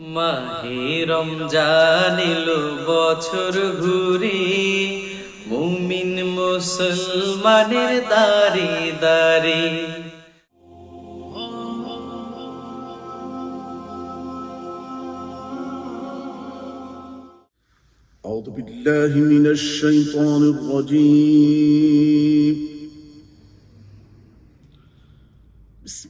মাহে রমজান এলো বছর ঘুরে মুমিন মুসলমানের দারে দারে أعوذ بالله من الشيطان الرجيم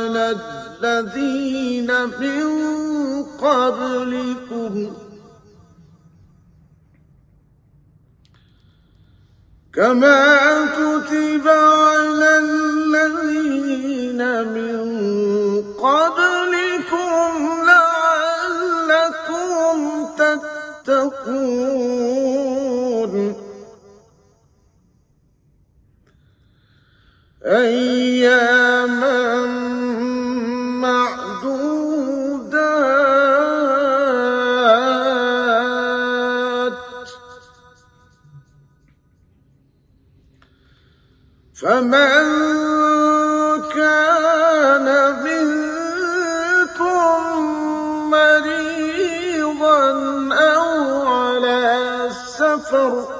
على الذين من قبلكم كما كتب على الذين من قبلكم لعلكم تتقون أياما فمن كان منكم مريضا أو على سفر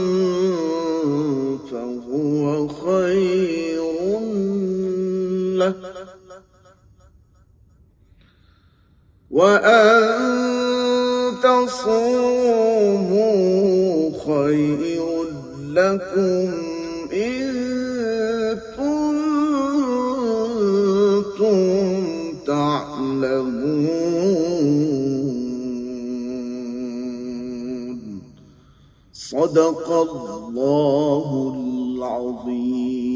وأن تصوموا خير لكم إن كنتم تعلمون صدق الله العظيم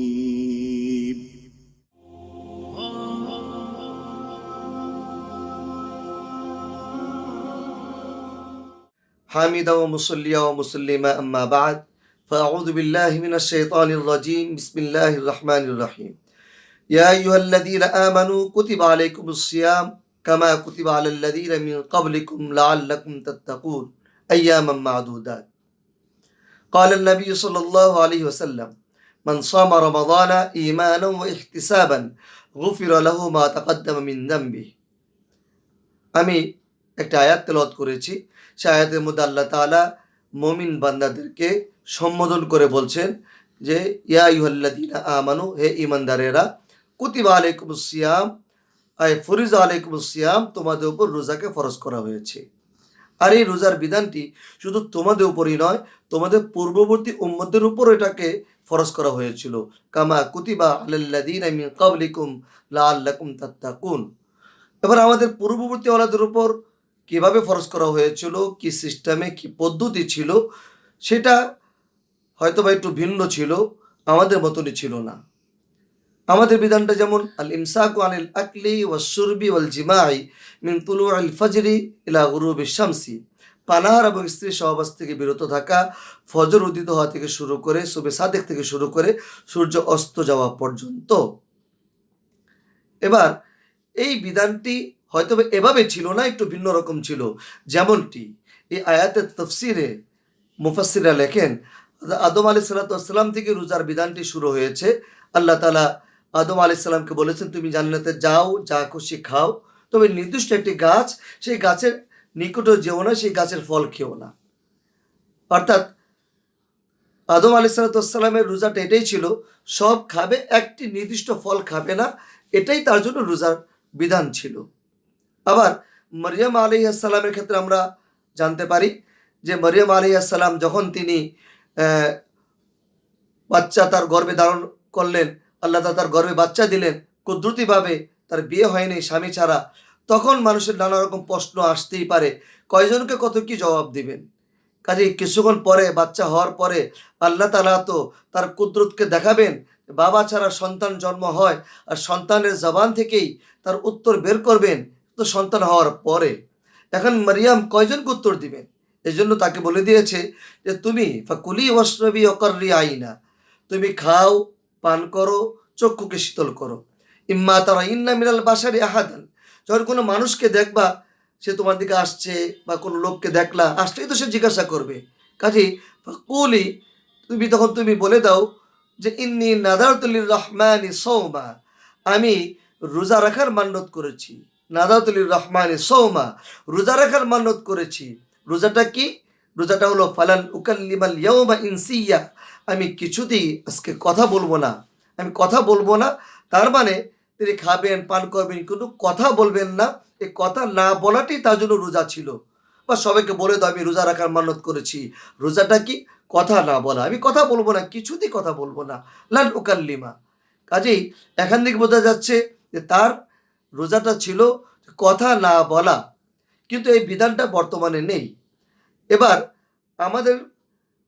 حامدا ومصليا ومسلما أما بعد فأعوذ بالله من الشيطان الرجيم بسم الله الرحمن الرحيم يا أيها الذين آمنوا كتب عليكم الصيام كما كتب على الذين من قبلكم لعلكم تتقون أياما معدودات قال النبي صلى الله عليه وسلم من صام رمضان إيمانا واحتسابا غفر له ما تقدم من ذنبه আমি একটা আয়াত তেলাওয়াত করেছি সে আয়াতের মধ্যে আল্লাহ তাআলা মমিন বান্দাদেরকে সম্বোধন করে বলছেন যে, ইয়া ইউহাল্লাদিনা আমানু, হে ইমানদারেরা কুতিবা আলাইকুম সিয়াম, আই ফরিজ আলাইকুম সিয়াম, তোমাদের উপর রোজাকে ফরজ করা হয়েছে। আর এই রোজার বিধানটি শুধু তোমাদের উপরই নয়, তোমাদের পূর্ববর্তী উম্মদের উপর এটাকে ফরজ করা হয়েছিল। কামা কুতিবা আলাল্লাযীনা মিন ক্বাবলিকুম লাআল্লাকুম তাত্তাকুন। এবার আমাদের পূর্ববর্তী ওলাদের উপর কীভাবে ফরজ করা হয়েছিল, কি সিস্টেমে কি পদ্ধতি ছিল, সেটা হয়তো বা একটু ভিন্ন ছিল, আমাদের মতনই ছিল না। আমাদের বিধানটা যেমন আল ইমসাকু আনিল আকলি ওয়া সুরবি ওয়াল জিমাই মিন তুলু আল ফজরি ইলা গুরুবি শামসি। পানাহার এবং স্ত্রী সহবাস থেকে বিরত থাকা, ফজর উদিত হওয়া থেকে শুরু করে সুবে সাদেক থেকে শুরু করে, সূর্য অস্ত যাওয়া পর্যন্ত। এবার, এই বিধানটি হয়তো এভাবে ছিল না, একটু ভিন্ন রকম ছিল। যেমনটি এই আয়াতের তফসিরে মুফাসিরা লেখেন, আদম আলি সাল্লাতাম থেকে রোজার বিধানটি শুরু হয়েছে। আল্লাহ তালা আদম আলি সাল্লামকে বলেছেন, তুমি জান্নাতে যাও, যা খুশি খাও। তবে নির্দিষ্ট একটি গাছ, সেই গাছের নিকটে যেও না, সেই গাছের ফল খেও না। অর্থাৎ আদম আলি সাল্লাতামের রোজাটা এটাই ছিল, সব খাবে, একটি নির্দিষ্ট ফল খাবে না, এটাই তার জন্য রোজার বিধান ছিল। আবার মরিয়ম আলি আসসালামের ক্ষেত্রে আমরা জানতে পারি যে মরিয়ম আলি আসসালাম যখন তিনি বাচ্চা তার গর্বে ধারণ করলেন, আল্লাহ তাআলা তার গর্বে বাচ্চা দিলেন, কুদরতিভাবে তার বিয়ে হয়নি স্বামী ছাড়া, তখন মানুষের নানা রকম প্রশ্ন আসতেই পারে, কয়জনকে কত কি জবাব দিবেন? কাজেই কিছুক্ষণ পরে, বাচ্চা হওয়ার পরে আল্লাহ তালা তো তার কুদরতকে দেখাবেন, বাবা ছাড়া সন্তান জন্ম হয়, আর সন্তানের জবান থেকেই তার উত্তর বের করবেন তো সন্তান হওয়ার পরে এখন মারিয়াম কয়জনকে উত্তর দিবেন এই জন্য তাকে বলে দিয়েছে যে, তুমি, ফাকুলি ওয়াসরবি অকর্রি আইনা, তুমি খাও, পান করো, চক্ষুকে শীতল করো। ইম্মা তারা ইন্না মিনাল বাসারি আহাদান, যখন কোনো মানুষকে দেখবা, সে তোমার দিকে আসছে বা কোনো লোককে দেখলা, আসলেই তো সে জিজ্ঞাসা করবে। কাজেই ফাকুলি, তুমি তখন তুমি বলে দাও যে, ইন্নি নাদারতুলির রহমানি সৌমা, আমি রোজা রাখার মান্যত করেছি। নাদাতুলির রহমানি সৌমা। রোজা রাখার মান্যত করেছি। রোজাটা কি? রোজাটা হলো ফালান উকাল্লিমাল ইয়াউমা ইনসিয়া। আমি কিছুতেই আজকে কথা বলব না। আমি কথা বলব না। তার মানে তিনি খাবেন, পান করবেন, কিন্তু কথা বলবেন না। এই কথা না বলাটাই তার জন্য রোজা ছিল। বা সবাইকে বলে দাও, আমি রোজা রাখার মান্যত করেছি। রোজাটা কি? কথা না বলা। আমি কথা বলব না, কিছুতেই কথা বলব না। লান উকাল্লিমা। কাজেই এখান থেকে বোঝা যাচ্ছে যে তার রোজাটা ছিল কথা না বলা, কিন্তু এই বিধানটা বর্তমানে নেই। এবার আমাদের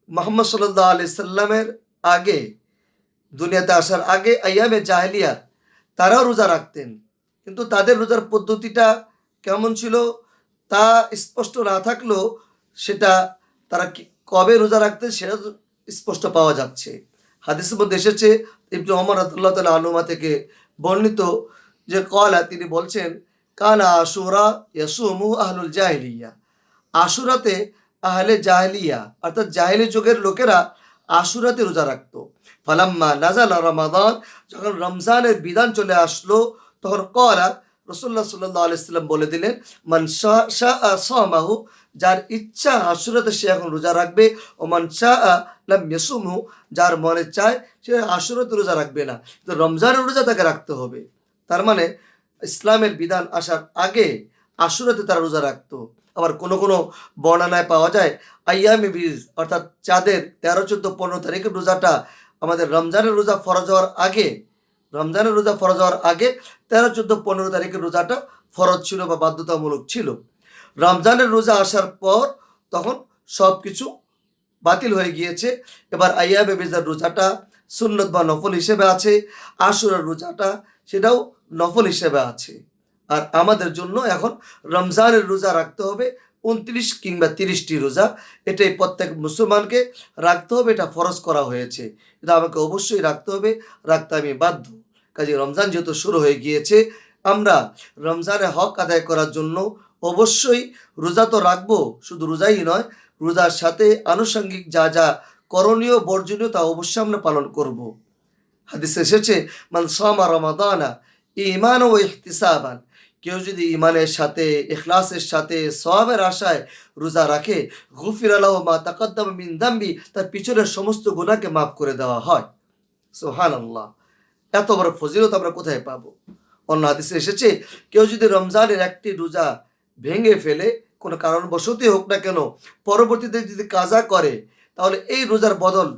মোহাম্মদ সাল্লাহ আলি সাল্লামের আগে, দুনিয়াতে আসার আগে আয়ামে জাহেলিয়া তারাও রোজা রাখতেন। কিন্তু তাদের রোজার পদ্ধতিটা কেমন ছিল তা স্পষ্ট না থাকলেও সেটা তারা কবে রোজা রাখতেন সেটা স্পষ্ট পাওয়া যাচ্ছে। হাদিসের মধ্যে এসেছে, ইবনু অমর আতুল্লাহ তালা আনুমা থেকে বর্ণিত যে কলা, তিনি বলছেন কানা আশুরা ইয়াসুমু আহলুল জাহিলিয়া। আশুরাতে আহলে জাহেলিয়া, অর্থাৎ জাহেলি যুগের লোকেরা আশুরাতে রোজা রাখত। ফালাম্মা নাজাল রমাদান, যখন রমজানের বিধান চলে আসলো, তখন কলা রসুল্লাহ সাল্লাহ আলাইসাল্লাম বলে দিলেন, মান সাহু যার ইচ্ছা আশুরাতে সে এখন রোজা রাখবে, ও মান শাহ যার মনে চায় সে আশুরাতে রোজা রাখবে না। তো রমজানের রোজা তাকে রাখতে হবে। তার মানে ইসলামের বিধান আসার আগে আশুরাতে তারা রোজা রাখতো। আবার কোনো কোনো বর্ণনায় পাওয়া যায়, আইয়ামি বীজ অর্থাৎ চাঁদের তেরো, চোদ্দ, পনেরো তারিখের রোজাটা আমাদের রমজানের রোজা ফরজ হওয়ার আগে, রমজানের রোজা ফরজ হওয়ার আগে তেরো, চোদ্দ, পনেরো তারিখের রোজাটা ফরজ ছিল বা বাধ্যতামূলক ছিল। রমজানের রোজা আসার পর তখন সব কিছু বাতিল হয়ে গিয়েছে। এবার আইয়াবে বেজার রোজাটা সুন্নত বা নফল হিসেবে আছে, আশুরার রোজাটা সেটাও নফল হিসেবে আছে। আর আমাদের জন্য এখন রমজানের রোজা রাখতে হবে, উনত্রিশ কিংবা তিরিশটি রোজা। এটাই প্রত্যেক মুসলমানকে রাখতে হবে, এটা ফরজ করা হয়েছে। এটা আমাকে অবশ্যই রাখতে হবে, রাখতে আমি বাধ্য। কাজে রমজান যেহেতু শুরু হয়ে গিয়েছে, আমরা রমজানের হক আদায় করার জন্য অবশ্যই রোজা তো রাখব, শুধু রোজাই নয়, রোজার সাথে আনুষঙ্গিক যা যা করণীয়, বর্জনীয় তা অবশ্যই আমরা পালন করব। হাদিসে এসেছে, মান সামা রমাদানা ইমান ও ইহতিসাবান। কেউ যদি ইমানের সাথে এখলাসের সাথে সবের আশায় রোজা রাখে, গুফির আলাহ মা তাকদ্দাম মিন দাম্বি, তার পিছনের সমস্ত গুণাকে মাফ করে দেওয়া হয়। সোহান আল্লাহ এত বড় ফজিলত আমরা কোথায় পাবো? অন্য হাদিসে এসেছে, কেউ যদি রমজানের একটি রোজা ভেঙে ফেলে, কোনো কারণবশতই হোক না কেন, পরবর্তীতে যদি কাজা করে, তাহলে এই রোজার বদল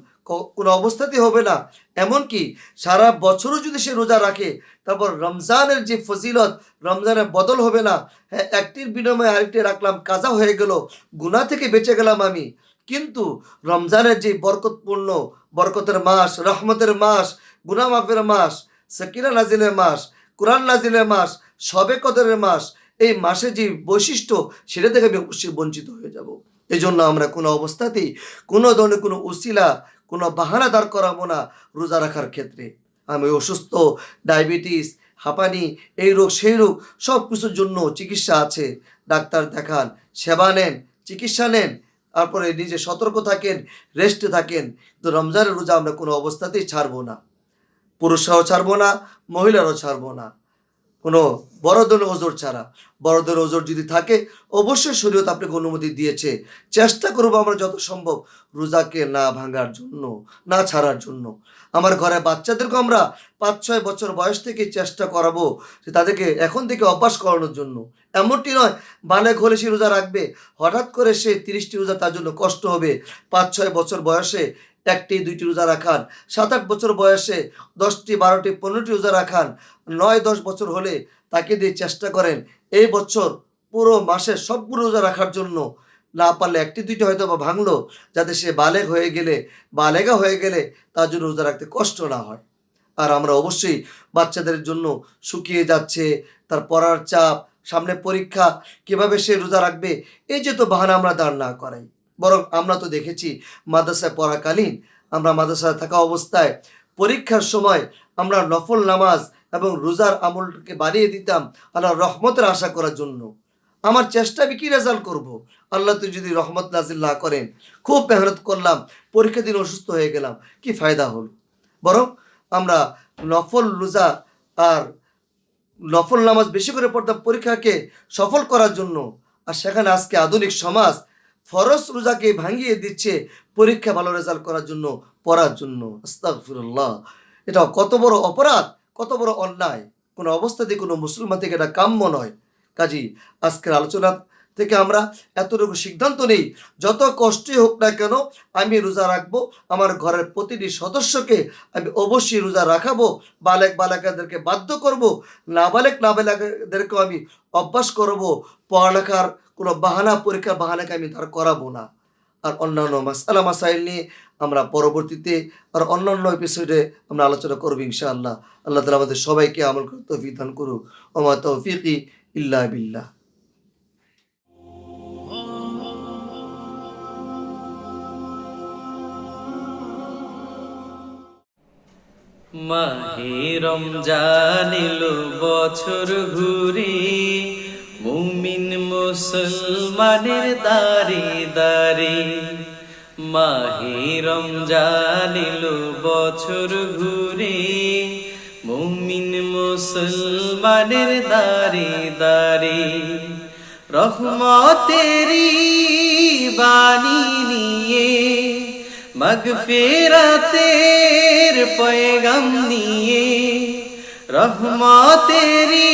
কোনো অবস্থাতেই হবে না। এমনকি সারা বছরও যদি সে রোজা রাখে, তারপর রমজানের যে ফজিলত, রমজানের বদল হবে না। হ্যাঁ একটির বিনিময়ে আরেকটি রাখলাম, কাজা হয়ে গেল, গুনাহ থেকে বেঁচে গেলাম আমি। কিন্তু রমজানের যে বরকতপূর্ণ, বরকতের মাস, রহমতের মাস, গুনাহ মাফের মাস, সকিরা নাজিলের মাস, কোরআন নাজিলের মাস, সবে কদরের মাস, এই মাসের যে বৈশিষ্ট্য, সেটা থেকে আমি অবশ্যই বঞ্চিত হয়ে যাব। এই জন্য আমরা কোনো অবস্থাতেই কোনো ধরনের কোনো উসিলা কোনো বাহানা দাঁড় করাবো না রোজা রাখার ক্ষেত্রে। আমি অসুস্থ, ডায়াবেটিস, হাঁপানি, এই রোগ, সেই রোগ, সব কিছুর জন্য চিকিৎসা আছে। ডাক্তার দেখান, সেবা নেন, চিকিৎসা নেন, তারপরে নিজে সতর্ক থাকেন, রেস্টে থাকেন। তো রমজানের রোজা আমরা কোনো অবস্থাতেই ছাড়বো না। পুরুষরাও ছাড়বো না, মহিলারাও ছাড়বো না। কোনো বড় ধরনের ওজোর ছাড়া। বড় ধরনের ওজোর যদি থাকে, অবশ্যই শরীয়ত আপনাকে অনুমতি দিয়েছে। চেষ্টা করব আমরা যত সম্ভব রোজাকে না ভাঙার জন্য, না ছাড়ার জন্য। আমার ঘরে বাচ্চাদেরকে আমরা পাঁচ ছয় বছর বয়স থেকে চেষ্টা করাবো যে তাদেরকে এখন থেকে অভ্যাস করানোর জন্য। এমনটি নয় বালেক হলে সে রোজা রাখবে, হঠাৎ করে সে তিরিশটি রোজা তার জন্য কষ্ট হবে। পাঁচ ছয় বছর বয়সে একটি, দুইটি রোজা রাখান। সাত আট বছর বয়সে দশটি, বারোটি, পনেরোটি রোজা রাখান। নয়, দশ বছর হলে তাকে দিয়ে চেষ্টা করেন এই বছর পুরো মাসে সবগুলো রোজা রাখার জন্য। না পারলে একটি, দুইটি হয়তো বা ভাঙলো, যাতে সে বালেগ হয়ে গেলে, বালেগা হয়ে গেলে তার জন্য রোজা রাখতে কষ্ট না হয়। আর আমরা অবশ্যই বাচ্চাদের জন্য শুকিয়ে যাচ্ছে, তার পড়ার চাপ, সামনে পরীক্ষা, কীভাবে সে রোজা রাখবে, এই যে তো বাহানা আমরা দাঁড় না করাই। বরং আমরা তো দেখেছি মাদ্রাসায় পড়াকালীন আমরা মাদ্রাসায় থাকা অবস্থায় পরীক্ষার সময় আমরা নফল নামাজ এবং রোজার আমলকে বাড়িয়ে দিতাম আল্লাহ রহমতের আশা করার জন্য। আমার চেষ্টা আমি কি রেজাল্ট করব? আল্লাহ তুই যদি রহমত নাজিল না করেন, খুব মেহনত করলাম পরীক্ষা দিন অসুস্থ হয়ে গেলাম, কি ফায়দা হলো? বরং আমরা নফল রোজা আর নফল নামাজ বেশি করে পড়তাম পরীক্ষাকে সফল করার জন্য। আর সেখানে আজকে আধুনিক সমাজ ফরজ রোজাকে ভাঙিয়ে দিচ্ছে পরীক্ষা ভালো রেজাল্ট করার জন্য, পড়ার জন্য। আস্তাগফিরুল্লাহ। এটা কত বড় অপরাধ, কত বড় অন্যায়। কোনো অবস্থাতে কোনো মুসলমান থেকে এটা কাম্য নয়। কাজী, আজকের আলোচনা থেকে আমরা এতটুকু সিদ্ধান্ত নেই। যত কষ্টই হোক না কেন আমি রোজা রাখব, আমার ঘরের প্রতিটি সদস্যকে আমি অবশ্যই রোজা রাখাবো, বালেক বালাকাদেরকে বাধ্য করব, নাবালেক নাবালেকাদেরকেও আমি অভ্যাস করব, পড়ালেখার কোনো বাহানা, পরীক্ষার বাহানাকে আমি তার করাবো না। আর অন্যান্য মাসালা, মাসাইল নিয়ে আমরা পরবর্তীতে আর অন্যান্য এপিসোডে আমরা আলোচনা করব ইনশাআল্লাহ। আল্লাহ তালা আমাদের সবাইকে আমল করতে তৌফিক দান করুক। ওমা তৌফিকি ইল্লা বিল্লাহ। মাহে রমজান বছর ঘুরে। মুমিন মুসলমানের দারে দারে, মাহে রমজান এলো বছর ঘুরে, মুমিন মুসলমানের দারে দারে রহমতেরি বাণী নিয়ে, মগফিরাতের পয়গম নিয়ে রহমতেরি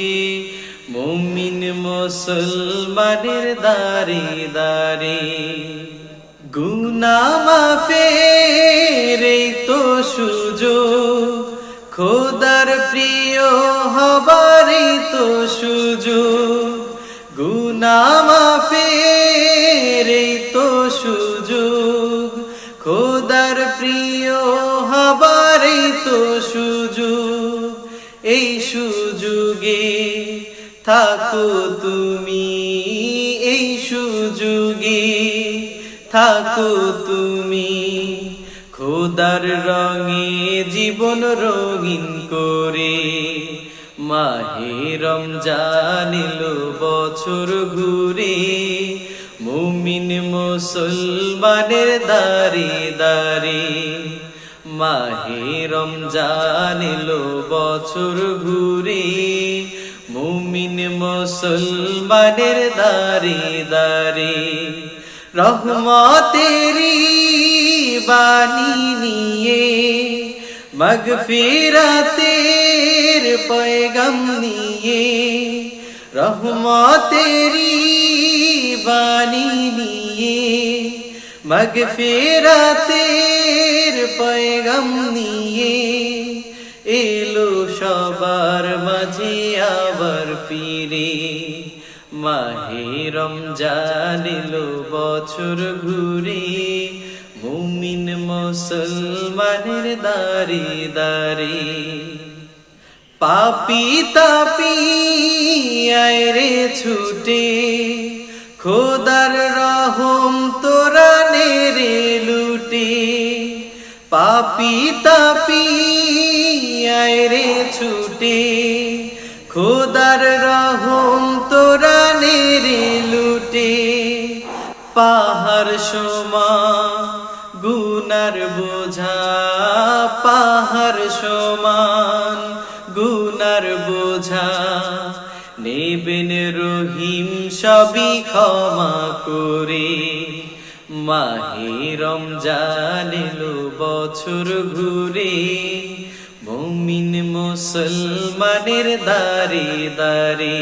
মুসলমানের দারি দারি। গুনা মাফের এই তো সুযোগ। খোদার প্রিয় হবার থাকো তুমি এই সুযোগে। থাকো তুমি খোদার রঙে জীবন রঙিন করে। মাহে রমজান এলো বছর ঘুরে। মুমিন মুসলমানের দারি দারি মাহে রমজান এলো বছর ঘুরে। মুসলমানের দারি দারি রহমতেরি বাণী নিয়ে মগফিরাতের পয়গম নিয়ে রহমতেরি বাণী নিয়ে মগফিরাতের পয়গম নিয়ে এলো সবার মাঝে আবার ফিরে। মাহে রমজান বছর ঘুরে। মুমিন মুসলমানের দারি দারি। পাপি তাপি আয় রে ছুটে। খোদার রহম তোরা রে লুটে। পাপি তাপি আয় রে ছুটে, খোদার রহম তোরা রে লুটে। পাহাড় সোমা, গুনার বোঝা, পাহাড় সমান, গুনার বোঝা। নেবেন রহিম সবই ক্ষমা করে, মাহে রমজান বছর ঘুরে। মুমিন মুসলমানের দারে দারে,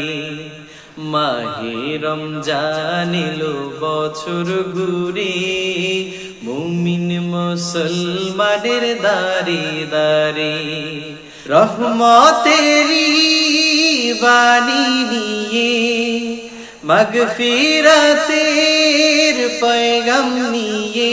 মাহে রমজান এলো বছর ঘুরে। মুমিন মুসলমানের দারে দারে রহমতেরি বাণী নিয়ে মগফিরাতের পয়গম নিয়ে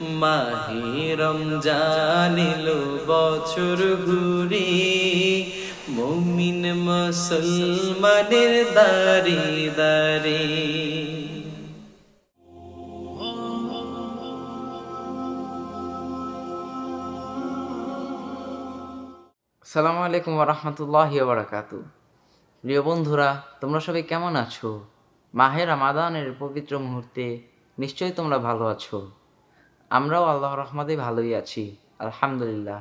মাহে রমজান এলো বছর ঘুরে। মুমিন মুসলমানের দারে দারে। সালামু আলাইকুম রহমতুল্লাহ বারাকাতু প্রিয় বন্ধুরা, তোমরা সবাই কেমন আছো? মাহের রামাদানের পবিত্র মুহূর্তে নিশ্চয়ই তোমরা ভালো আছো। আমরাও আল্লাহ রহমতে ভালোই আছি, আলহামদুলিল্লাহ।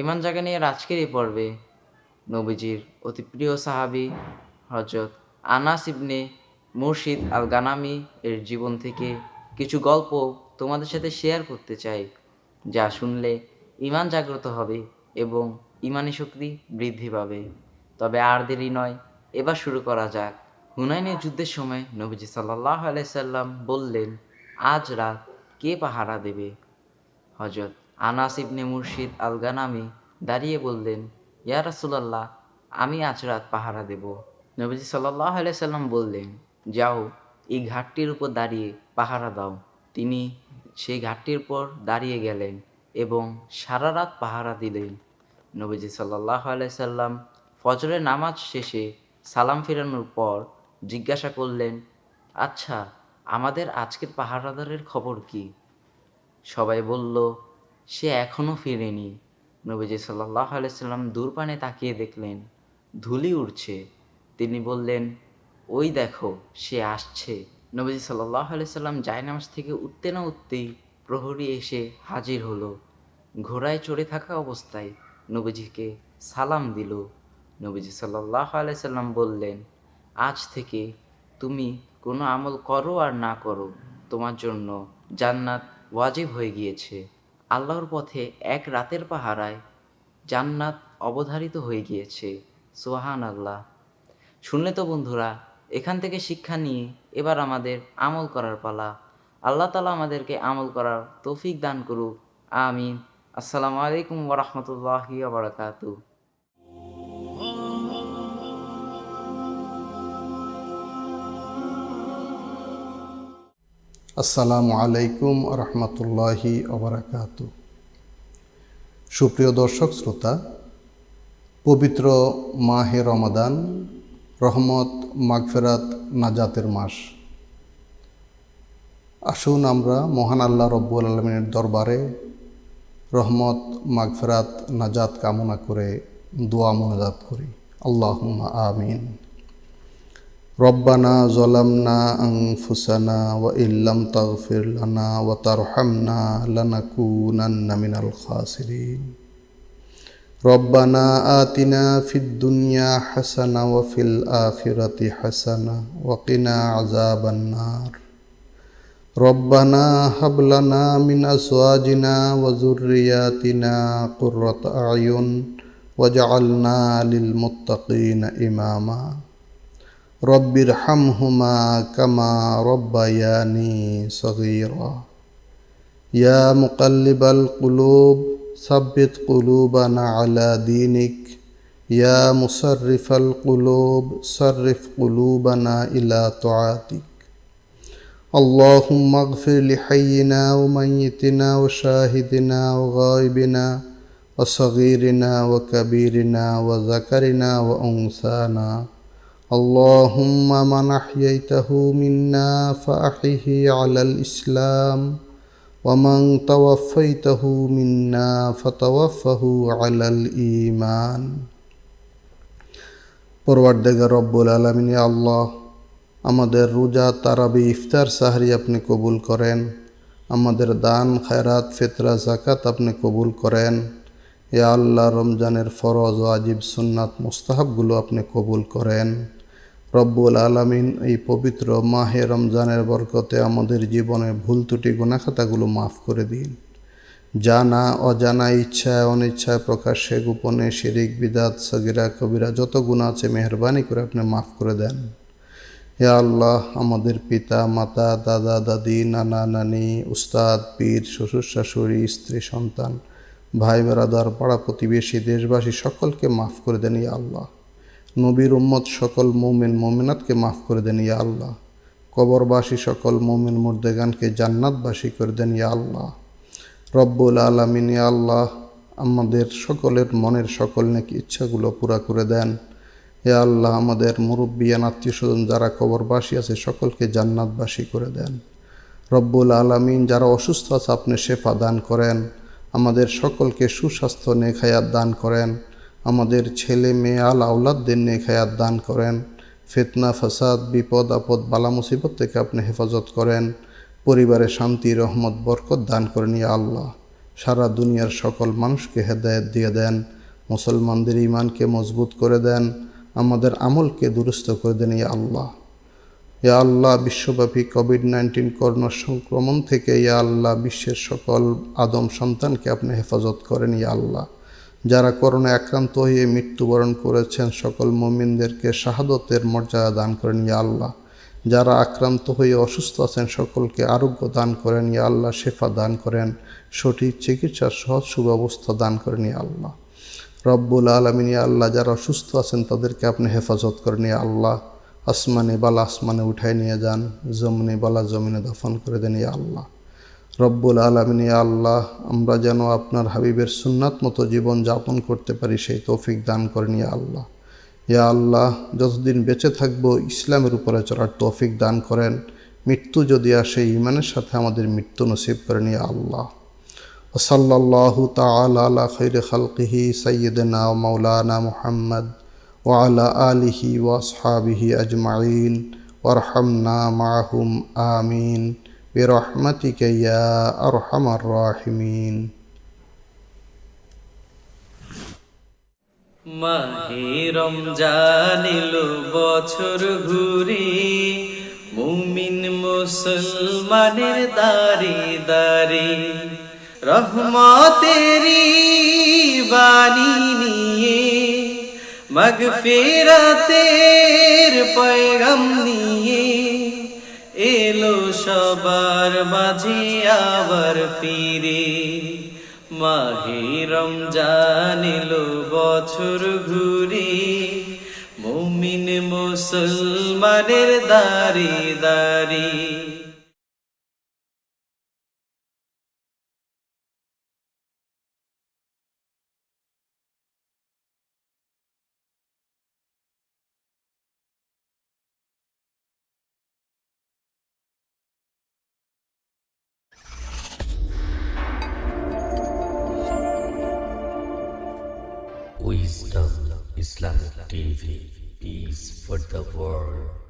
ইমান জায়গা নিয়ে আজকের এই পর্বে নবীজির অতি প্রিয় সাহাবি হজরত আনাস ইবনে মুর্শিদ আল গানামি এর জীবন থেকে কিছু গল্প তোমাদের সাথে শেয়ার করতে চাই, যা শুনলে ইমান জাগ্রত হবে এবং ইমানি শক্তি বৃদ্ধি পাবে। তবে আর দেরি নয়, এবার শুরু করা যাক। হুনাইনের যুদ্ধের সময় নবীজি সাল্লাহ আলাইসাল্লাম বললেন, আজ রাত কে পাহারা দেবে? হজরত আনাস ইবনে মুর্শিদ আল গানামি দাঁড়িয়ে বললেন, ইয়া রাসুলাল্লাহ, আমি আজ রাত পাহারা দেব। নবীজি সাল্লাহ আলাইসাল্লাম বললেন, যাও, এই ঘাটটির উপর দাঁড়িয়ে পাহারা দাও। তিনি সেই ঘাটটির উপর দাঁড়িয়ে গেলেন এবং সারা রাত পাহারা দিলেন। নবীজি সাল্লাহ আলাইসাল্লাম ফজরের নামাজ শেষে সালাম ফেরানোর পর জিজ্ঞাসা করলেন আচ্ছা আমাদের আজকের পাহারাদারের খবর কি? সবাই বলল, সে এখনও ফিরেনি। নবীজি সাল্লাহ আলাইসাল্লাম দূরপানে তাকিয়ে দেখলেন, ধুলি উড়ছে। তিনি বললেন, ওই দেখো, সে আসছে। নবীজি সাল্লাহ আলাইসাল্লাম জায়নামাজ থেকে উঠতে না উঠতেই প্রহরী এসে হাজির হলো। ঘোড়ায় চড়ে থাকা অবস্থায় নবীজিকে সালাম দিল। নবীজি সাল্লাহ আলাইসাল্লাম বললেন, আজ থেকে তুমি কোনো আমল করো আর না করো, তোমার জন্য জান্নাত ওয়াজিব হয়ে গিয়েছে। আল্লাহর পথে এক রাতের পাহারায় জান্নাত অবধারিত হয়ে গিয়েছে। সোহান আল্লাহ শুনলে তো বন্ধুরা, এখান থেকে শিক্ষা নিয়ে এবার আমাদের আমল করার পালা। আল্লাহ তালা আমাদেরকে আমল করার তৌফিক দান করুক। আমিন। আসসালামু আলাইকুম ওরহমতুল্লাহি বারাকাতু আসসালামু আলাইকুম রহমতুল্লাহি ওবরাকাত। সুপ্রিয় দর্শক শ্রোতা, পবিত্র মাহে রমাদান, রহমত, মাগফেরাত, নাজাতের মাস। আসুন আমরা মহান আল্লাহ রব্বুল আলমিনের দরবারে রহমত, মাগফেরাত, নাজাত কামনা করে দোয়া মোনাজাত করি। আল্লাহ আমিন। রব্বানা জলামনা আং ফুসানা ওয়া ইল্লাম তাগফির লানা ওয়া তারহামনা লানাকুনান্না মিনাল খাসিরিন। রব্বানা আতিনা ফিদ দুনিয়া হাসানা ওয়া ফিল আখিরাতি হাসানা ওয়া কিনা আযাবান নার। রব্বানা হাব মিন আজওয়াজিনা ওয়া যুররিয়াতিনা কুররাতা আয়ুন ওয়াজআলনা লিল মুত্তাকিনা ইমামা। رب ارحمهما كما ربياني صغيرا. يا مقلب القلوب ثبت قلوبنا على دينك. يا مصرف القلوب صرف قلوبنا إلى طاعتك. اللهم اغفر لحينا وميتنا وشاهدنا وغائبنا وصغيرنا وكبيرنا وذكرنا وأنثانا. اللهم من أحييته منا فأحيه على الإسلام ومن توفيته منا فتوفه على الإيمان পরওয়ারদেগার রব্বুল আলমিন আল্লাহ আমাদের রোজা তারাবি ইফতার সাহারি আপনি কবুল করেন আমাদের দান খায়রাত ফিতরা জাকাত আপনি কবুল করেন এ আল্লাহ রমজানের ফরজ ও আজিব সুন্নাত মুস্তাহাবগুলো আপনি কবুল করেন। রব্বুল আলামিন এই পবিত্র মাহে রমজানের বরকতে আমাদের জীবনে ভুল ত্রুটি গুণাখাতাগুলো মাফ করে দিন। জানা, অজানা ইচ্ছায় অনিচ্ছায় প্রকাশ্যে, গোপনে, শিরিক, বিদাত, সগিরা, কবিরা যত গুণা আছে মেহরবানি করে আপনি মাফ করে দেন। হে আল্লাহ আমাদের পিতা, মাতা, দাদা, দাদি, নানা, নানি, উস্তাদ, পীর, শ্বশুর, শাশুড়ি, স্ত্রী, সন্তান ভাই বেড়াদার পাড়া প্রতিবেশী, দেশবাসী, সকলকে মাফ করে দেন ইয়া আল্লাহ। নবীর উম্মত সকল মৌমিন, মমিনাতকে মাফ করে দেন ইয়া আল্লাহ। কবরবাসী সকল মৌমিন মুর্দেগানকে জান্নাতবাসী করে দেন ইয়া আল্লাহ। রব্বুল আলমিন, ইয়া আল্লাহ, আমাদের সকলের মনের সকল নাকি ইচ্ছাগুলো পুরা করে দেন। হে আল্লাহ, আমাদের মুরব্বিয়ান আত্মীয় স্বজন যারা কবরবাসী আছে, সকলকে জান্নাতবাসী করে দেন। রব্বুল আলমিন, যারা অসুস্থ আছে, আপনি শেফা দান করেন। আমাদের সকলকে সুস্বাস্থ্য নেখায়াত দান করেন। আমাদের ছেলে, মেয়ে, আল আউলাদদের নেখায়াত দান করেন। ফেতনা, ফাসাদ, বিপদ, আপদ, বালা, মুসিবত থেকে আপনি হেফাজত করেন। পরিবারে শান্তি, রহমত, বরকত দান করেন ইয়া আল্লাহ। সারা দুনিয়ার সকল মানুষকে হেদায়েত দিয়ে দেন। মুসলমানদের ইমানকে মজবুত করে দেন। আমাদের আমলকে দুরুস্ত করে দেন ইয়া আল্লাহ। ইয়া আল্লাহ বিশ্বব্যাপী কোভিড নাইন্টিন করোনা সংক্রমণ থেকে ইয়া আল্লাহ বিশ্বের সকল আদম সন্তানকে আপনি হেফাজত করেন, ইয়া আল্লাহ। যারা করোনা আক্রান্ত হয়ে মৃত্যুবরণ করেছেন, সকল মমিনদেরকে শাহাদতের মর্যাদা দান করেন, ইয়া আল্লাহ। যারা আক্রান্ত হয়ে অসুস্থ আছেন, সকলকে আরোগ্য দান করেন, ইয়া আল্লাহ। শেফা দান করেন, সঠিক চিকিৎসার সহজ সুব্যবস্থা দান করেন, ইয়া আল্লাহ। রব্বুল আলমিন, ইয়া আল্লাহ, যারা অসুস্থ আছেন, তাদেরকে আপনি হেফাজত করেন, ইয়া আল্লাহ। আসমানে বালা আসমানে উঠায় নিয়ে যান, জমিনে বালা জমিনে দফন করে দেন ইয়া আল্লাহ। রব্বুল আলমিন, ইয়া আল্লাহ, আমরা যেন আপনার হাবিবের সুন্নাত মতো জীবন যাপন করতে পারি, সেই তৌফিক দান করেন ইয়া আল্লাহ। ইয়া আল্লাহ, যতদিন বেঁচে থাকব, ইসলামের উপরে চলার তৌফিক দান করেন। মৃত্যু যদি আসে ইমানের সাথে আমাদের মৃত্যু নসিব করেন ইয়া আল্লাহ। ওসল্লাহ তাল খৈর খালকিহি সৈয়দনা মৌলানা মুহাম্মদ। ওয়ালা আলিহি ওয়াসহাবিহি আজমাইন ওয়ারহামনা মাহুম আমিন বিরহমাতিকা ইয়া আরহামার রাহিমিন মাহে রমজান বছর ঘুরি মুমিন মুসলমানের দারি দারি রহমতেরি বাণী নিয়ে মগফিরাতের পয়গম নিয়ে এলো সবার মাঝে আবার ফিরে। মাহে রমজান এলো বছর ঘুরে। মুমিন মুসলমানের দারি দারি Peace for the world.